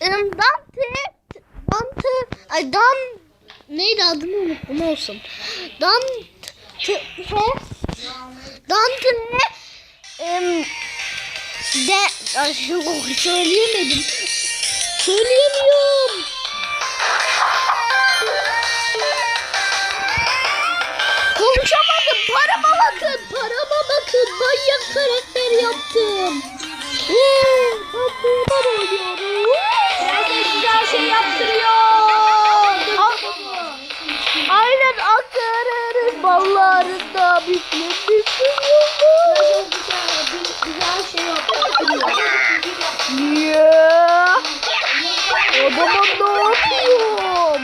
Dante Dante ay Dan neydi adını unuttum olsun. Dante Dante em, de ay, söyleyemedim. Söyleyemiyorum. Konuşamadım. Parama bakın. Parama bakın. Manyak karakter yaptım. Eee, Tatlıyla oynuyorum. Prenses güzel şey yaptırıyor. Aynen aktarırız ballarında yıldız. Prenses güzel, şey yaptırıyor. Yeah. O zaman ne yapıyorum?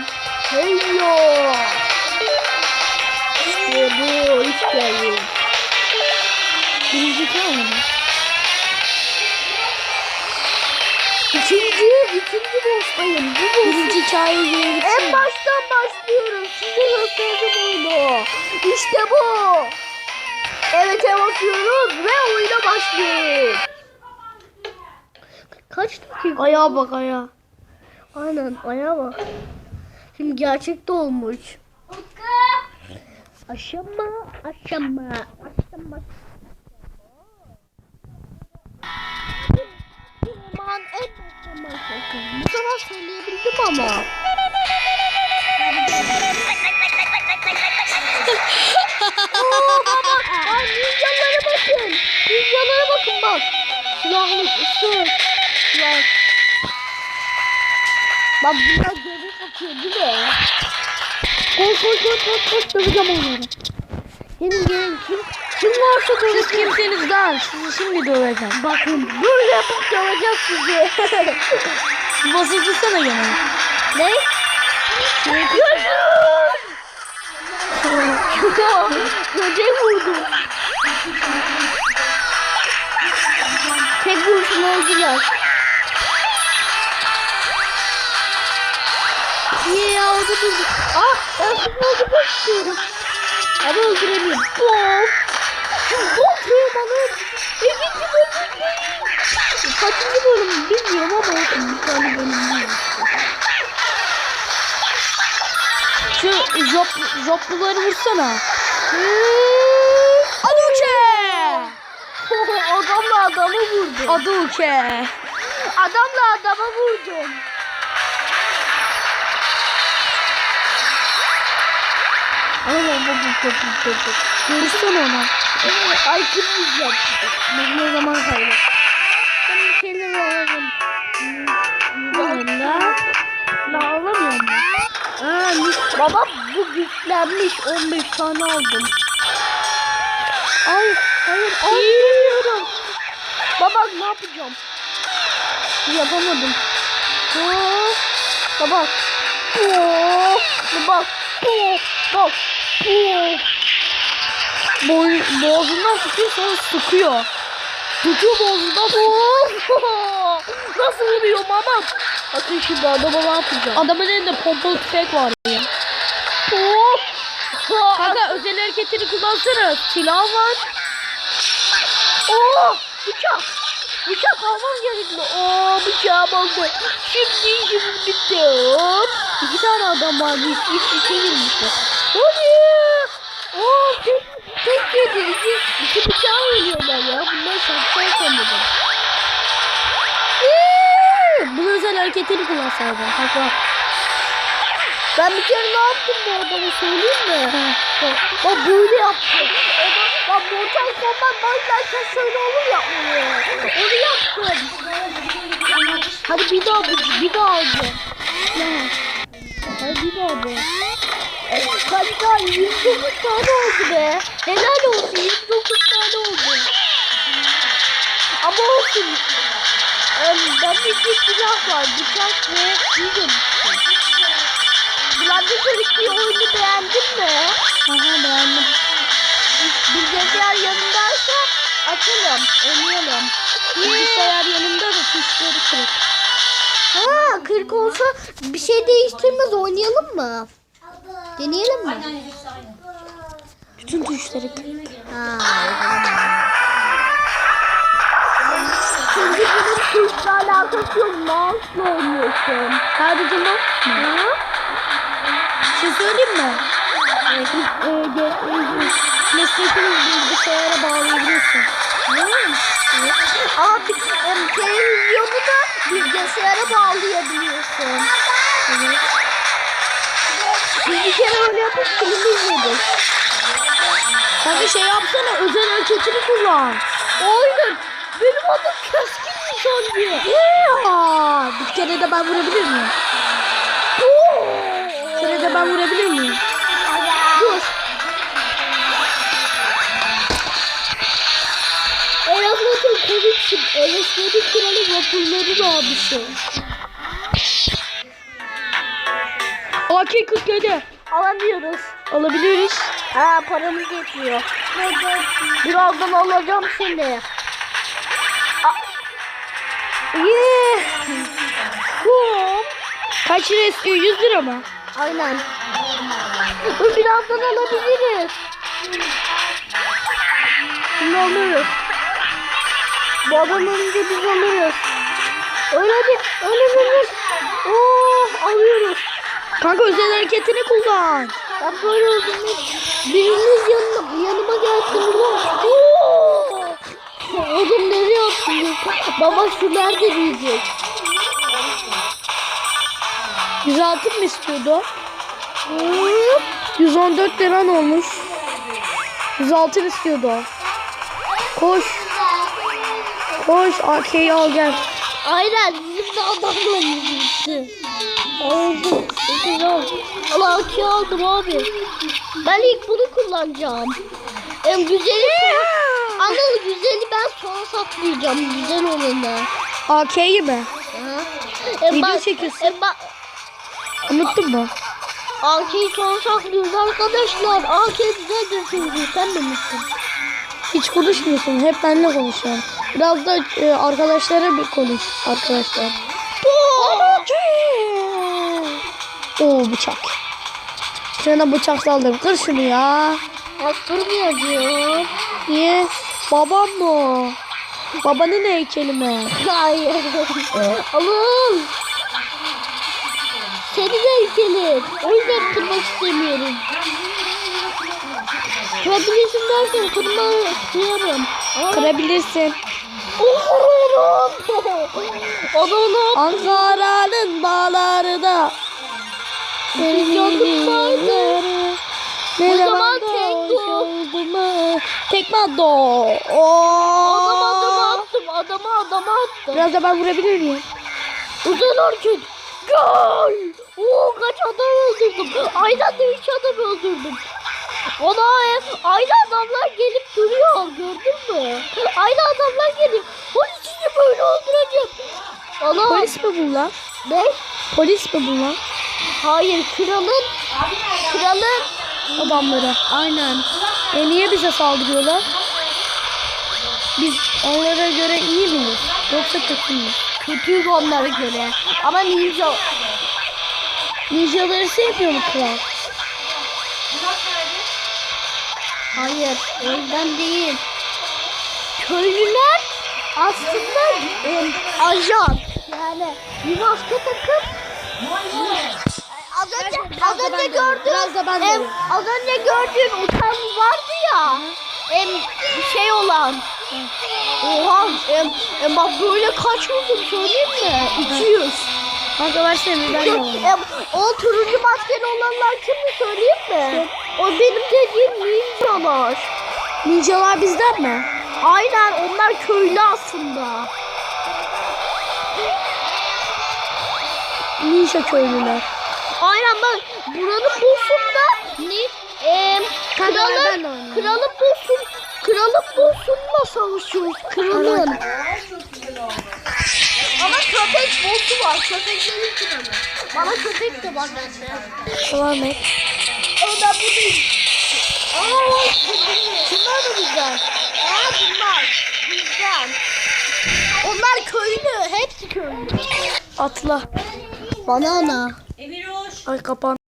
Hey ya. İşte bu işte. Birinci kan mı? İkinci, ikinci boss'tayım. Bu boss. Birinci hikayeyi yeni En baştan başlıyorum. Size göstereceğim oyunu. İşte bu. Evet basıyoruz ve oyuna başlıyoruz. Kaç dakika? Ayağa bak ayağa. Aynen ayağa bak. Şimdi gerçekte olmuş. Aşama, aşama, aşama. Aman en aşama. Bu sefer söyleyebildim ama. Oo baba, ay ninjalara bakın. Ninjalara bakın bak. Silahlı ısı. Silah. Bak bunlar göbek atıyor değil mi? Koş koş koş koş koş döveceğim onları. Gelin gelin kim? Kim varsa Siz döveceğim. kimsiniz lan? Sizi şimdi döveceğim. Bakın böyle yapıp döveceğim sizi. Basıldırsana gene. ne? Yaşasın! Böceği vurdum. Tek vuruşun öldüler. Niye ya orada durdu? Ah ben sizi öldürmek istiyorum. Ama öldüremiyorum. Of. Of tırmanır. İkinci bölüm. Kaçıncı bölüm bilmiyorum ama. Bir tane bölüm. Şu job, jobluları vursana. Aduke! Adamla adamı vurdum. Aduke. Adamla adamı vurdum. Allah bu bu bu bu bu. Vursana ona. Ay kim yiyecek? Ben ne zaman kaybettim? Ben bir şeyler alalım. Valla. Ne alamıyor mu? Aa, Baba bu güçlenmiş. 15 tane aldım. Ay hayır almıyorum. Baba ne yapacağım? Yapamadım. Oh, baba. Oh, baba. Oh, bak. Oh. Boy, boğazından tutuyor sonra sıkıyor. Tutuyor boğazından. Nasıl vuruyor mama? Bakın şimdi adama ne yapacağım? Adamın elinde pompalı tüfek var ya. Oh. Kanka özel hareketini kullansana. Silah var. Oh! Bıçak! Bıçak almam gerekli. Oo bıçağım oldu. Şimdi işimiz bitti. Hop. İki tane adam var. Bir, bir iki girmişler. Hayır. Oh tek, tek yedi. İki, iki bıçağı ölüyorlar ya. Bunlar şapşal sanırım. Bunun özel hareketini kullansaydın. Bak bak. Ben bir kere ne yaptım bu adama söyleyeyim mi? Bak, böyle yaptım. Bak Mortal Kombat başlarken şöyle olur ya. Onu yaptım. Hadi bir daha bir daha 109 tane oldu be. Neler olsun 109 tane oldu. Ama olsun. Ben bir iki silah var. Bıçak ve yüzüm. Gladiator 2 oyunu beğendin mi? Aha beğendim. Bilgisayar yanındaysa açalım, oynayalım. Bilgisayar yanımda da tuşları kırık. Ha kırık olsa bir şey değiştirmez oynayalım mı? Deneyelim mi? Bütün tuşları kırık. Şimdi bunun kırkla alakalı kasıyorum. Mouse'la oynuyorsun. Sadece mouse mu? Bir şey söyleyeyim mi? Ee, ge- PlayStation'ı bilgisayara bağlayabiliyorsun. Ama şey yapsana özel hareketini kullan. Aynen. Benim adım keskin diye. Aa, bir kere de ben vurabilir miyim? Bir kere de ben vurabilir miyim? Dur. Batur komiksin. Batur kralı vapurların abisi. AK-47 Alamıyoruz. alabiliyoruz. Ha paramız yetmiyor. Birazdan alacağım seni. Yeah. Cool. Kaç lira istiyor? 100 lira mı? Aynen. Dur birazdan alabiliriz. Şimdi alırız. Adam önce biz alırız. Öyle hadi. Öyle öyle. Oh alıyoruz. Kanka özel hareketini kullan. Ben böyle oldum. Biriniz yanıma, yanıma gelsin. Oo! Oğlum nereye attın? Baba şu nerede diyecek. 106 mı istiyordu? Hop. 114 liran olmuş. 106 istiyordu. Koş. Koş AK'yi al gel. Aynen bizim de adamlarımız gitti. Aldım. Güzel. Allah ki aldım abi. Ben ilk bunu kullanacağım. En güzeli Anıl güzeli ben sonra saklayacağım. Güzel olanı. AK'yi mi? En Video bak- çekiyorsun. En bak Unuttun mu? AK'yi sonra saklıyoruz arkadaşlar. AK güzeldir çünkü. Sen de misin? Hiç konuşmuyorsun. Hep benimle konuşuyorsun. Biraz da e, arkadaşlara bir konuş arkadaşlar. Oo bıçak. Sana bıçak saldım. Kır şunu ya. Bastırmayacağım. Niye? Babam mı? Babanın heykeli mi? Hayır. Alın. Senin heykelin. O yüzden kırmak istemiyorum. Kırabilirsin derken. Ama Kırabilirsin. Adamı Ankara'nın dağlarında. Canım vardı. Ne zaman tekno. Tekmado. Adam adama Oo. attım. Adama adama attım. Biraz da ben vurabilir miyim? Özel hareket. Gol. Oo kaç adam öldürdüm. Aynen de üç adam öldürdüm. Ana e, aynı adamlar gelip duruyor gördün mü? Aynı adamlar geliyor. Polis sizi böyle öldüreceğim. Ana Polis mi bu lan? ne? Polis mi bu lan? Hayır kralın kralın Adamları. aynen. E niye bize saldırıyorlar? Biz onlara göre iyi miyiz? Yoksa kötü müyüz? Kötüyüz onlara göre. Ama ninja Ninjaları sevmiyor mu kral? Hayır, o değil. Köylüler aslında e, ajan. Yani bir maske takıp az önce, az biraz da önce ben gördüğün biraz da ben em, az önce gördüğün utan vardı ya. Em, şey olan. Oha, em, em, bak böyle kaç vurdum söyleyeyim mi? 200. Kanka versene ben alayım. Em, o turuncu maskeli olanlar kimdi söyleyeyim mi? O benim dediğim ninjalar. Ninjalar bizden mi? Aynen onlar köylü aslında. Ninja köylüler. Aynen bak buranın boss'unda ne? Kralın, oynayayım. kralın boss'un kralın boss'unla savaşıyoruz. Kralın. Ama köpek boss'u var. Köpeklerin kralı. Bana köpek de var bende. Devam et. Ama ben buradayım. Aa, şunlar da güzel. Aa bunlar. Güzel. Onlar köylü. Hepsi köylü. Atla. Bana ana. Ay kapan.